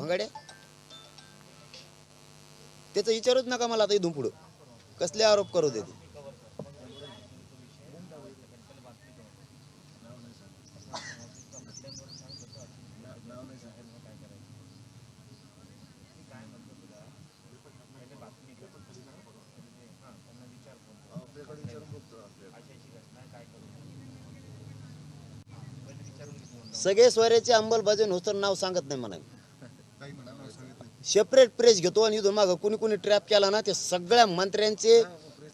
वंगाड्या त्याचा विचारूच नका मला आता इथून पुढं. कसले आरोप करू दे सगळे स्वराचे अंमलबजावणी होतं नाव सांगत नाही म्हणा सेपरेट प्रेस घेतो आणि इथून मागं कुणी कुणी ट्रॅप केला ना ते सगळ्या मंत्र्यांचे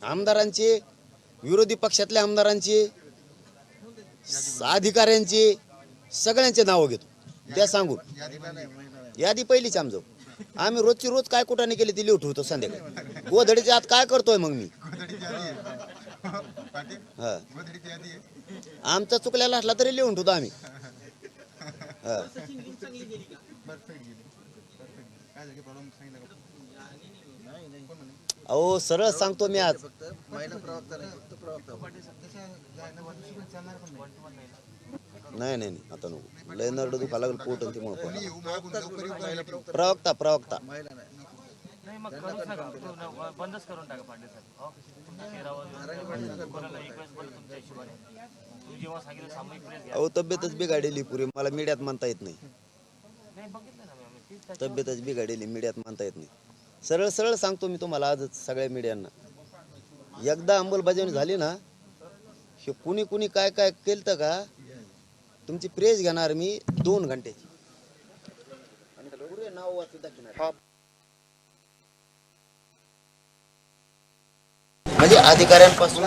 आमदारांचे विरोधी पक्षातल्या आमदारांचे अधिकाऱ्यांचे सगळ्यांचे नावं घेतो. त्या सांगून. यादी पहिलीच आमजव आम्ही रोजची रोज काय कुठाने केली ती लिहून ठेवतो संध्याकाळी. गोधडीच्या आत काय करतोय मग मी? हा. आमचा चुकलेला असला तरी लिहून ठेवतो आम्ही. हा. अहो सरळ सांगतो मी आज. नाही नाही नाही. आता नको. लय नरड दुखा लागलं पोट आणि ते म्हणून प्रवक्ता प्रवक्ता. नाही मग करूच नका तो न- बंदच करून टाका पांडे साहेब हो? कोणाला एक वेळेस तुमच्या हिशोबाने जेव्हा सांगितलं सामूहिक प्रेस घ्या अहो तब्येतच बिघाडली पुरी. मला मीडियात म्हणता येत नाही. नाही बघितलं तब्येतच बिघाडली मीडियात म्हणता येत नाही. सरळ सरळ सांगतो मी तुम्हाला आजच सगळ्या मीडियांना. एकदा अंमलबजावणी झाली ना हे कुणी कुणी काय काय केलं का तुमची प्रेस घेणार मी दोन घंट्याची आणि पुरे नाव वाचून दाखवणार. म्हणजे अधिकाऱ्यांपासून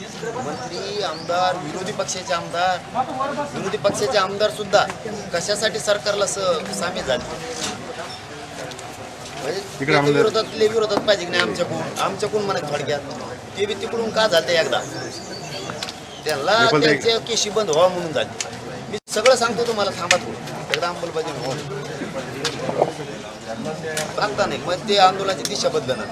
मंत्री आमदार विरोधी पक्षाचे आमदार विरोधी पक्षाचे आमदार सुद्धा कशासाठी सरकारला सामील झाले? म्हणजे विरोधातले विरोधात पाहिजे की नाही आमच्याकडून? आमच्याकडून म्हणा थोडक्यात. ते बी तिकडून का झाले एकदा? त्यांना त्यांचे केशी बंद व्हावा म्हणून झाले. मी सगळं सांगतो तुम्हाला थांबा थोडं. एकदा अंमलबजावणी हो. सांगता नाही मग ते आंदोलनाची दिशा बदलणार